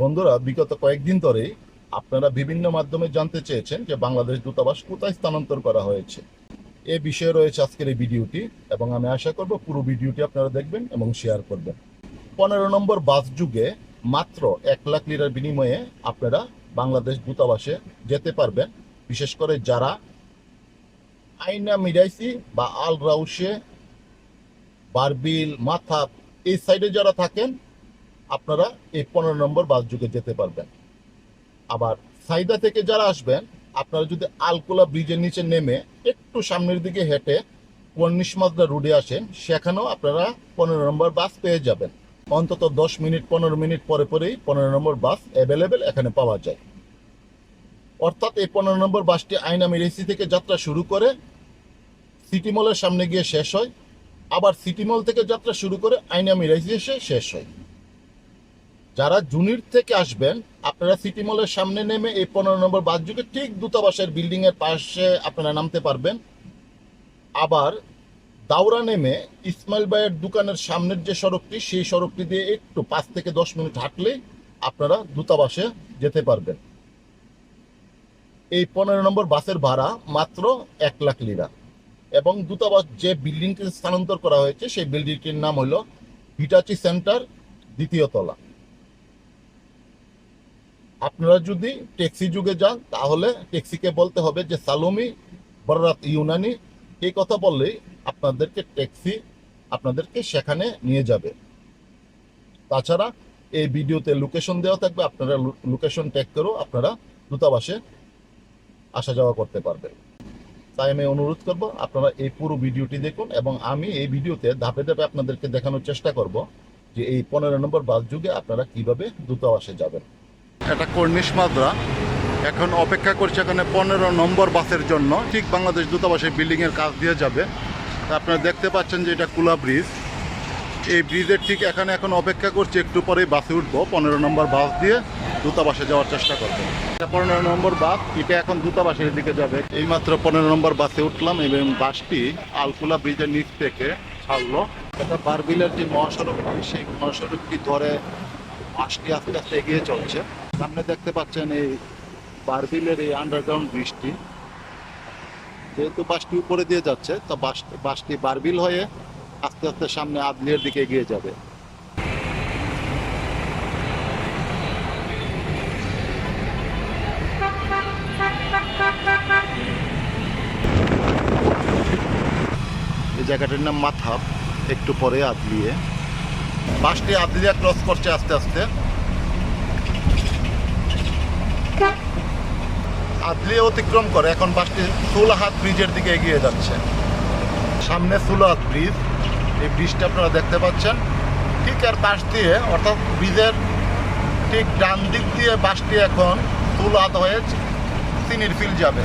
বন্ধুরা, বিগত কয়েকদিন ধরেই আপনারা বিভিন্ন মাধ্যমে জানতে চেয়েছেন যে বাংলাদেশ দূতাবাস কোথায় স্থানান্তর করা হয়েছে। এ বিষয়ে রয়েছে আজকের এই ভিডিওটি এবং আমি আশা করব পুরো ভিডিওটি আপনারা দেখবেন এবং শেয়ার করবেন। পনেরো নম্বর বাস যুগে মাত্র এক লাখ লিটার বিনিময়ে আপনারা বাংলাদেশ দূতাবাসে যেতে পারবেন। বিশেষ করে যারা আইনা মিরাইসি বা আল রাউসে বারবিল মাথা এই সাইডে যারা থাকেন আপনারা এই পনেরো নম্বর বাস যুগে যেতে পারবেন। আবার সাইদা থেকে যারা আসবেন, আপনারা যদি আলকোলা ব্রিজের নিচে নেমে একটু সামনের দিকে হেঁটে কর্নিশ মাজদা রোডে আসেন, সেখানেও আপনারা পনেরো নম্বর বাস পেয়ে যাবেন। অন্তত দশ মিনিট, পনেরো মিনিট পরে পরেই পনেরো নম্বর বাস অ্যাভেলেবেল এখানে পাওয়া যায়। অর্থাৎ এই পনেরো নম্বর বাসটি আইনা মিরেসি থেকে যাত্রা শুরু করে সিটি মলের সামনে গিয়ে শেষ হয়। আবার সিটি মল থেকে যাত্রা শুরু করে আইনা মিরাইসি এসে শেষ হয়। যারা জুনির থেকে আসবেন, আপনারা সিটি মলের সামনে নেমে এই পনেরো নম্বর বাস যুগে ঠিক দূতাবাসের বিল্ডিং এর পাশে আপনারা নামতে পারবেন। আবার দাউরা নেমে ইসমাইল ভাইয়ের দোকানের সামনের যে সড়কটি, সেই সড়কটি দিয়ে একটু পাঁচ থেকে দশ মিনিট হাঁটলেই আপনারা দূতাবাসে যেতে পারবেন। এই পনেরো নম্বর বাসের ভাড়া মাত্র এক লাখ লিরা। এবং দূতাবাস যে বিল্ডিংটি স্থানান্তর করা হয়েছে, সেই বিল্ডিংটির নাম হলো হিটাচি সেন্টার দ্বিতীয় তলা। আপনারা যদি ট্যাক্সি যুগে যান, তাহলে ট্যাক্সিকে বলতে হবে যে, সালোমি বরাত ইউনানি। এই কথা বললেই আপনাদেরকে ট্যাক্সি আপনাদেরকে সেখানে নিয়ে যাবে। তাছাড়া এই ভিডিওতে লোকেশন দেওয়া থাকবে, আপনারা লোকেশন ট্যাগ করেও আপনারা দূতাবাসে আসা যাওয়া করতে পারবেন। তাই আমি অনুরোধ করব, আপনারা এই পুরো ভিডিওটি দেখুন এবং আমি এই ভিডিওতে ধাপে ধাপে আপনাদেরকে দেখানোর চেষ্টা করব যে, এই পনেরো নম্বর বাস যুগে আপনারা কীভাবে দূতাবাসে যাবেন। এটা কর্নিশ মাদ্রা। এখন অপেক্ষা করছে এখানে পনেরো নম্বর বাসের জন্য। ঠিক বাংলাদেশ দূতাবাসের বিল্ডিংয়ের কাজ দিয়ে যাবে। আপনারা দেখতে পাচ্ছেন যে এটা কুলা ব্রিজ। এই ব্রিজের ঠিক এখানে এখন অপেক্ষা করছি, একটু পরেই বাসে উঠবো। পনেরো নম্বর বাস দিয়ে দূতাবাসে যাওয়ার চেষ্টা করব। পনেরো নম্বর বাস, এটা এখন দূতাবাসের দিকে যাবে। এইমাত্র পনেরো নম্বর বাসে উঠলাম এবং বাসটি আলকুলা ব্রিজের নিচ থেকে ছাড়লো। এটা বারবিলের যে মহাসড়কটি, সেই মহাসড়কটি ধরে বাসটি আস্তে আস্তে এগিয়ে চলছে। সামনে দেখতে পাচ্ছেন এই বারবিলের এই আন্ডারগ্রাউন্ড ব্রিজটি যেহেতু বাসটি উপরে দিয়ে যাচ্ছে, তো বাস, বাসটি বারবিল হয়ে আস্তে আস্তে সামনে আদলিয়ার দিকে এগিয়ে যাবে। এই জায়গাটার নাম মাথাপ একটু পরে আদলিয়ে। বাসটি আদলিয়া ক্রস করছে আস্তে আস্তে। আদলিয়া অতিক্রম করে, এখন বাসটি সুলাহাত ব্রিজের দিকে এগিয়ে যাচ্ছে। সামনে সুলাহাত ব্রিজ, এই ব্রিজটা আপনারা দেখতে পাচ্ছেন। ঠিক এর পাশ দিয়ে, অর্থাৎ ব্রিজের ঠিক ডান দিক দিয়ে বাসটি এখন সুলাহাত হয়ে সিনির ফিল যাবে।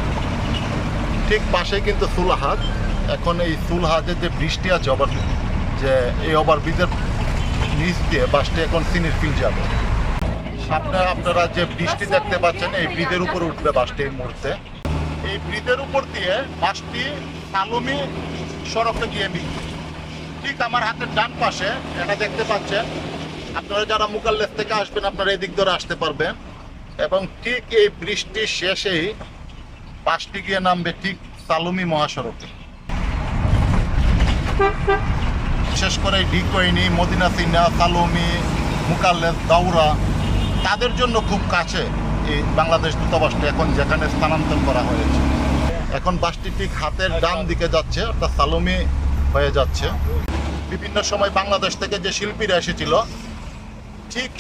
ঠিক পাশে কিন্তু সুলাহাত। এখন এই সুলহাতের যে বৃষ্টি আছে, ওভার যে এই ওভার ব্রিজের নিচ দিয়ে বাসটি এখন সিনির ফিল যাবে। সামনে আপনারা যে বৃষ্টি দেখতে পাচ্ছেন, এই ব্রিজের উপরে উঠবে বাসটি এই মুহূর্তে। এই ব্রিজের উপর দিয়ে বাসটি সালমি সড়কটা গিয়ে মিলবে ঠিক আমার হাতের ডান পাশে এটা দেখতে পাচ্ছেন। আপনারা যারা মুকাল্লেস থেকে আসবেন, আপনারা এদিক ধরে আসতে পারবেন। এবং ঠিক এই বৃষ্টির শেষেই বাসটি গিয়ে নামবে ঠিক সালুমি মহাসড়কে। বিশেষ করে ডিকোইনি, মদিনা সিনা সালুমি মুকাল্লেস দাউরা তাদের জন্য খুব কাছে এই বাংলাদেশ দূতাবাসটা এখন যেখানে স্থানান্তর করা হয়েছে। এখন বাসটি ঠিক হাতের ডান দিকে যাচ্ছে, অর্থাৎ সালুমি হয়ে যাচ্ছে। বিভিন্ন সময় বাংলাদেশ থেকে যে শিল্পীরা এসেছিল, ঠিক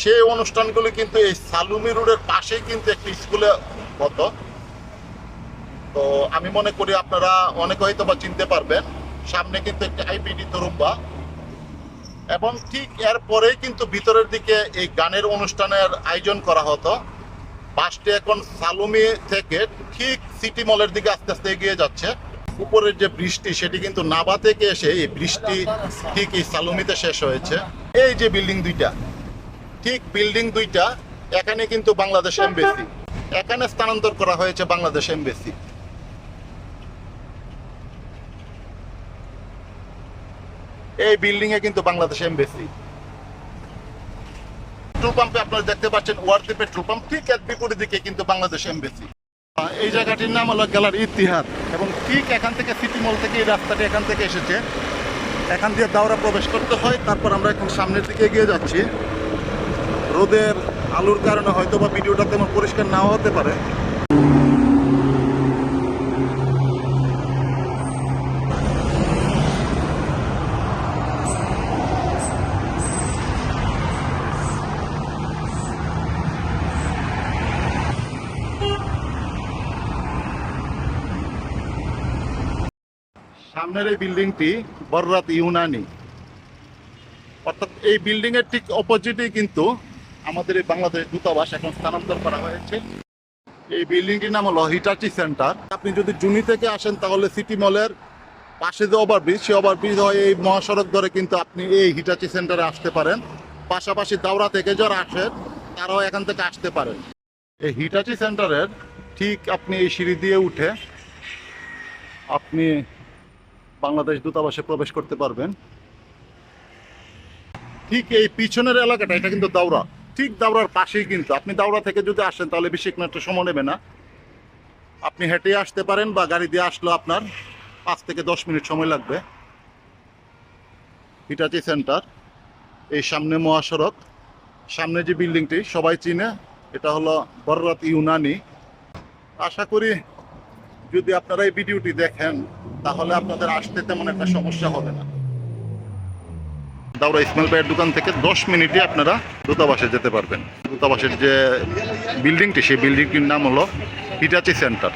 সেই অনুষ্ঠানগুলি কিন্তু এই সালুমি রোডের পাশেই কিন্তু একটি স্কুলে হতো তো আমি মনে করি আপনারা অনেকে হয়তো বা চিনতে পারবেন, সামনে কিন্তু একটি আইপিডি তরুম্বা এবং ঠিক এর পরেই কিন্তু ভিতরের দিকে এই গানের অনুষ্ঠানের আয়োজন করা হতো। বাসটি এখন সালুমি থেকে ঠিক সিটি মলের দিকে আস্তে আস্তে এগিয়ে যাচ্ছে। উপরের যে বৃষ্টি, সেটি কিন্তু নাবা থেকে এসে এই বৃষ্টি ঠিক এই সালুমিতে শেষ হয়েছে। এই যে বিল্ডিং দুইটা, ঠিক বিল্ডিং দুইটা, এখানে কিন্তু বাংলাদেশ এমবেসি। এখানে স্থানান্তর করা হয়েছে বাংলাদেশ এমবেসি। এই বিল্ডিং এ কিন্তু বাংলাদেশ এমবেসি পেট্রোল পাম্পে আপনারা দেখতে পাচ্ছেন ওয়ার্দি পেট্রোল পাম্প ঠিক এর বিপরীত দিকে কিন্তু বাংলাদেশ এমবেসি এই জায়গাটির নাম হলো গ্যালারি ইতিহাদ এবং ঠিক এখান থেকে সিটি মল থেকে এই রাস্তাটি এখান থেকে এসেছে। এখান দিয়ে দাওরা প্রবেশ করতে হয়, তারপর আমরা এখন সামনের দিকে এগিয়ে যাচ্ছি। রোদের আলোর কারণে হয়তো বা ভিডিওটা তেমন পরিষ্কার নাও হতে পারে। সামনের এই বিল্ডিংটি বররাত ইউনানি। অর্থাৎ এই বিল্ডিং এর ঠিক অপোজিটেই কিন্তু আমাদের এই বাংলাদেশ দূতাবাস এখন স্থানান্তর করা হয়েছে। এই বিল্ডিংটির নাম হলো হিটাচি সেন্টার। আপনি যদি জুনি থেকে আসেন, তাহলে সিটি মলের পাশে যে ওভারব্রিজ, সেই ওভারব্রিজ হয় এই মহাসড়ক ধরে কিন্তু আপনি এই হিটাচি সেন্টারে আসতে পারেন। পাশাপাশি দাওরা থেকে যারা আসেন তারাও এখান থেকে আসতে পারেন। এই হিটাচি সেন্টারের ঠিক আপনি এই সিঁড়ি দিয়ে উঠে আপনি বাংলাদেশ দূতাবাসে প্রবেশ করতে পারবেন। ঠিক এই পিছনের এলাকাটা, এটা কিন্তু দাওরা। ঠিক দাওরার পাশেই কিন্তু, আপনি দাওরা থেকে যদি আসেন তাহলে বেশি একটা সময় নেবে না। আপনি হেঁটে আসতে পারেন বা গাড়ি দিয়ে আসলো আপনার পাঁচ থেকে দশ মিনিট সময় লাগবে। হিটাচি সেন্টার, এই সামনে মহাসড়ক। সামনে যে বিল্ডিংটি, সবাই চিনে, এটা হলো বররাত ইউনানি। আশা করি যদি আপনারা এই ভিডিওটি দেখেন, তাহলে আপনাদের আসতে তেমন একটা সমস্যা হবে না। দাউরা ইসমাইল ভাইয়ের দোকান থেকে দশ মিনিটে আপনারা দূতাবাসে যেতে পারবেন। দূতাবাসের যে বিল্ডিংটি সেই বিল্ডিংটির নাম হলো হিটাচি সেন্টার।